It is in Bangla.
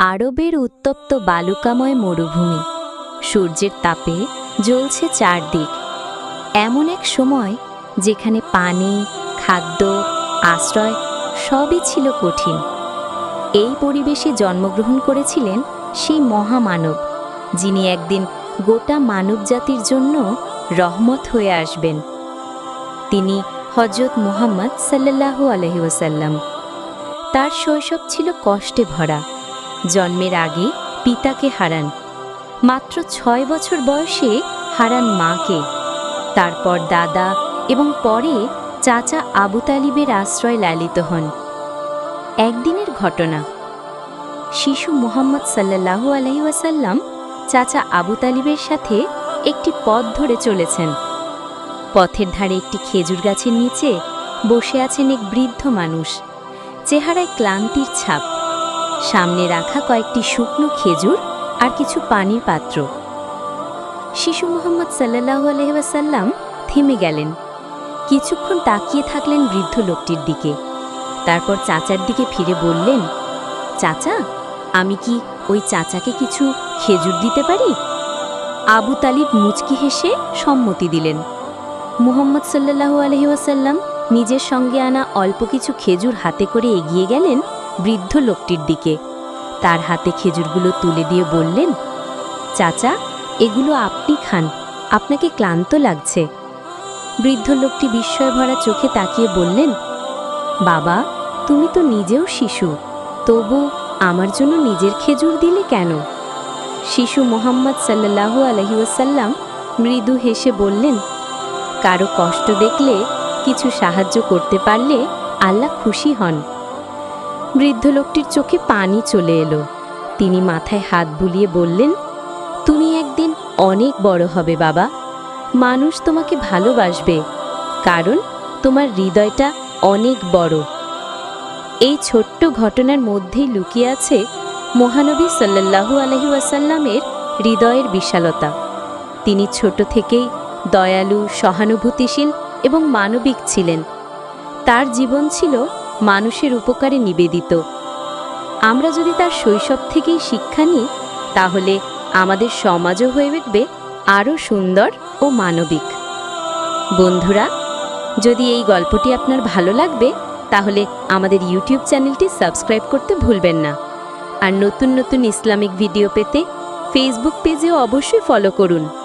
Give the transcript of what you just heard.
আরবের উত্তপ্ত বালুকাময় মরুভূমি। সূর্যের তাপে জ্বলছে চারদিক। এমন এক সময় যেখানে পানি, খাদ্য, আশ্রয় সবই ছিল কঠিন। এই পরিবেশে জন্মগ্রহণ করেছিলেন সেই মহামানব, যিনি একদিন গোটা মানবজাতির জন্য রহমত হয়ে আসবেন। তিনি হজরত মুহাম্মদ সাল্লাল্লাহু আলহি ওসাল্লাম তার শৈশব ছিল কষ্টে ভরা। জন্মের আগে পিতাকে হারান। মাত্র ছয় বছর বয়সে হারান মাকে। তারপর দাদা এবং পরে চাচা আবু তালিবের আশ্রয় লালিত হন। একদিনের ঘটনা। শিশু মুহাম্মদ সাল্লাল্লাহু আলহি ওয়াসাল্লাম চাচা আবু তালিবের সাথে একটি পথ ধরে চলেছেন। পথের ধারে একটি খেজুর গাছের নিচে বসে আছেন এক বৃদ্ধ মানুষ। চেহারায় ক্লান্তির ছাপ। সামনে রাখা কয়েকটি শুকনো খেজুর আর কিছু পানির পাত্র। শিশু মোহাম্মদ সাল্লাহ আলহাসাল্লাম থেমে গেলেন। কিছুক্ষণ তাকিয়ে থাকলেন বৃদ্ধ লোকটির দিকে। তারপর চাচার দিকে ফিরে বললেন, চাচা, আমি কি ওই চাচাকে কিছু খেজুর দিতে পারি? আবু তালিব মুচকি হেসে সম্মতি দিলেন। মুহাম্মদ সাল্লাহু আলহিউসাল্লাম নিজের সঙ্গে আনা অল্প কিছু খেজুর হাতে করে এগিয়ে গেলেন বৃদ্ধ লোকটির দিকে। তার হাতে খেজুরগুলো তুলে দিয়ে বললেন, চাচা, এগুলো আপনি খান, আপনাকে ক্লান্ত লাগছে। বৃদ্ধ লোকটি বিস্ময় ভরা চোখে তাকিয়ে বললেন, বাবা, তুমি তো নিজেও শিশু, তবু আমার জন্য নিজের খেজুর দিলে কেন? শিশু মোহাম্মদ সাল্লাহু আলহিউসাল্লাম মৃদু হেসে বললেন, কারও কষ্ট দেখলে কিছু সাহায্য করতে পারলে আল্লাহ খুশি হন। বৃদ্ধ লোকটির চোখে পানি চলে এলো। তিনি মাথায় হাত বুলিয়ে বললেন, তুমি একদিন অনেক বড় হবে, বাবা। মানুষ তোমাকে ভালোবাসবে, কারণ তোমার হৃদয়টা অনেক বড়। এই ছোট্ট ঘটনার মধ্যেই লুকিয়ে আছে মহানবী সাল্লাল্লাহু আলহি হৃদয়ের বিশালতা। তিনি ছোট থেকেই দয়ালু, সহানুভূতিশীল এবং মানবিক ছিলেন। তার জীবন ছিল মানুষের উপকারে নিবেদিত। আমরা যদি তার শৈশব থেকেই শিক্ষা নিই, তাহলে আমাদের সমাজও হয়ে উঠবে আরও সুন্দর ও মানবিক। বন্ধুরা, যদি এই গল্পটি আপনার ভালো লাগবে, তাহলে আমাদের ইউটিউব চ্যানেলটি সাবস্ক্রাইব করতে ভুলবেন না। আর নতুন নতুন ইসলামিক ভিডিও পেতে ফেসবুক পেজেও অবশ্যই ফলো করুন।